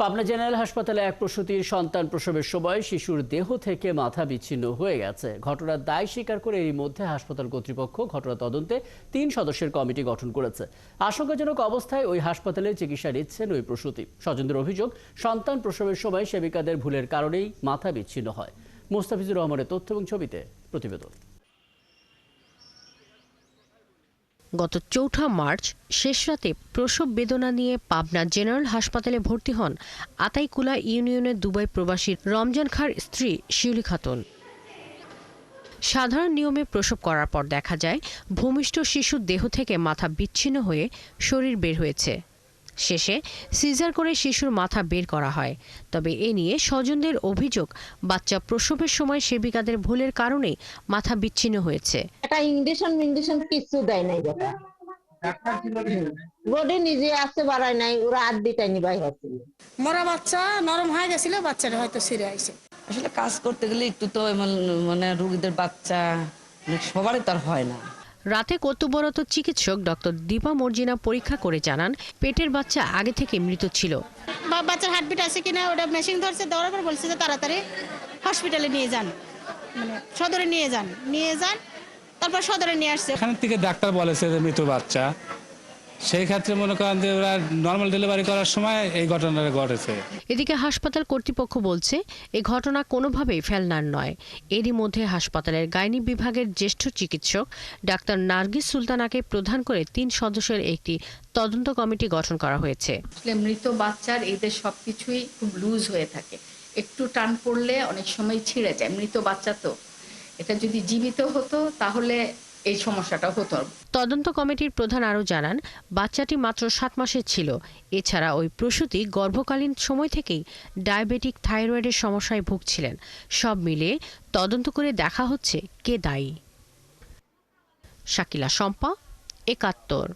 Pabna general হাসপাতালে এক প্রসূতির সন্তান প্রসবের সময় শিশুর দেহ থেকে মাথা বিচ্ছিন্ন হয়ে গেছে। ঘটনার দায় স্বীকার করে এরই মধ্যে হাসপাতাল কর্তৃপক্ষ ঘটনা তদন্তে তিন সদস্যের কমিটি গঠন করেছে। আশঙ্কাজনক অবস্থায় ওই হাসপাতালে চিকিৎসা নিচ্ছেন ওই প্রসূতি। স্বজনদের অভিযোগ, সন্তান প্রসবের সময় সেবিকাদের ভুলের কারণেই মাথা বিচ্ছিন্ন হয়। মোস্তাফিজুর রহমানের তথ্য এবং ছবিতে প্রতিবেদন। গত চৌঠা মার্চ, শেষ রাতে প্রসব বেদনা নিয়ে পাবনা জেনারেল হাসপাতালে ভর্তি হন আতাইকুলা ইউনিয়নের দুবাই প্রবাসী রমজান খার স্ত্রী শিউলি খাতুন। সাধারণ নিয়মে প্রসব করার পর দেখা যায়, ভূমিষ্ঠ শিশুর দেহ থেকে মাথা বিচ্ছিন্ন হয়ে শরীর বের হয়েছে। শেষে সিজার করে শিশুর মাথা বের করা হয়। তবে এ নিয়ে স্বজনদের অভিযোগ বাচ্চা প্রসবের সময় সেবিকাদের ভুলের কারণে মাথা বিচ্ছিন্ন হয়েছে। একটা ইঞ্জেকশন মিঞ্জেকশন কিছু দেয় নাই বডি নিজে আসতে পারায় নাই ওরা আর দিটাই নিবাই হচ্ছিল মরা বাচ্চা নরম হয়ে গেছিল বাচ্চাটা হয়তো ছিঁড়ে আইছে। আসলে কাজ করতে গেলে একটু তো এমন মানে রুগীদের বাচ্চা মানে সবারই তার হয় না। রাতে কর্তব্যরত চিকিৎসক ডক্টর দীপা মর্জিনা পরীক্ষা করে জানান পেটের বাচ্চা আগে থেকে মৃত ছিল। বা বাচ্চার হার্টবিট আছে কিনা ওটা মেশিন ধরছে দেওয়ার পর বলছে যে তাড়াতাড়ি হসপিটালে নিয়ে যান। মানে সদরে নিয়ে যান নিয়ে যান তারপর সদরে নিয়ে আসছে। এখান থেকে ডাক্তার বলেছে যে মৃত বাচ্চা। সেই ক্ষেত্রে মনে করেন যে ওরা নর্মাল ডেলিভারি করার সময় এই ঘটনাটা ঘটেছে। এদিকে হাসপাতাল কর্তৃপক্ষ বলছে এই ঘটনা কোনোভাবেই ফেলনার নয়। এরই মধ্যে হাসপাতালের গাইনি বিভাগের জ্যেষ্ঠ চিকিৎসক ডাক্তার নার্গিস সুলতানাকে প্রধান করে তিন সদস্যের একটি তদন্ত কমিটি গঠন করা হয়েছে। আসলে মৃত বাচ্চার এদের সবকিছুই খুব লুজ হয়ে থাকে। একটু টান পড়লে অনেক সময় ছিঁড়ে যায়। মৃত বাচ্চা তো। এটা যদি জীবিত হতো তাহলে এই সমস্যাটা হতো তদন্ত কমিটির প্রধান আরও জানান, বাচ্চাটি মাত্র সাত মাসের ছিল। এছাড়া ওই প্রসূতি গর্ভকালীন সময় থেকেই ডায়াবেটিক থাইরয়েডের সমস্যায় ভুগছিলেন। সব মিলে তদন্ত করে দেখা হচ্ছে কে দায়ী। শাকিলা শম্পা, একাত্তর।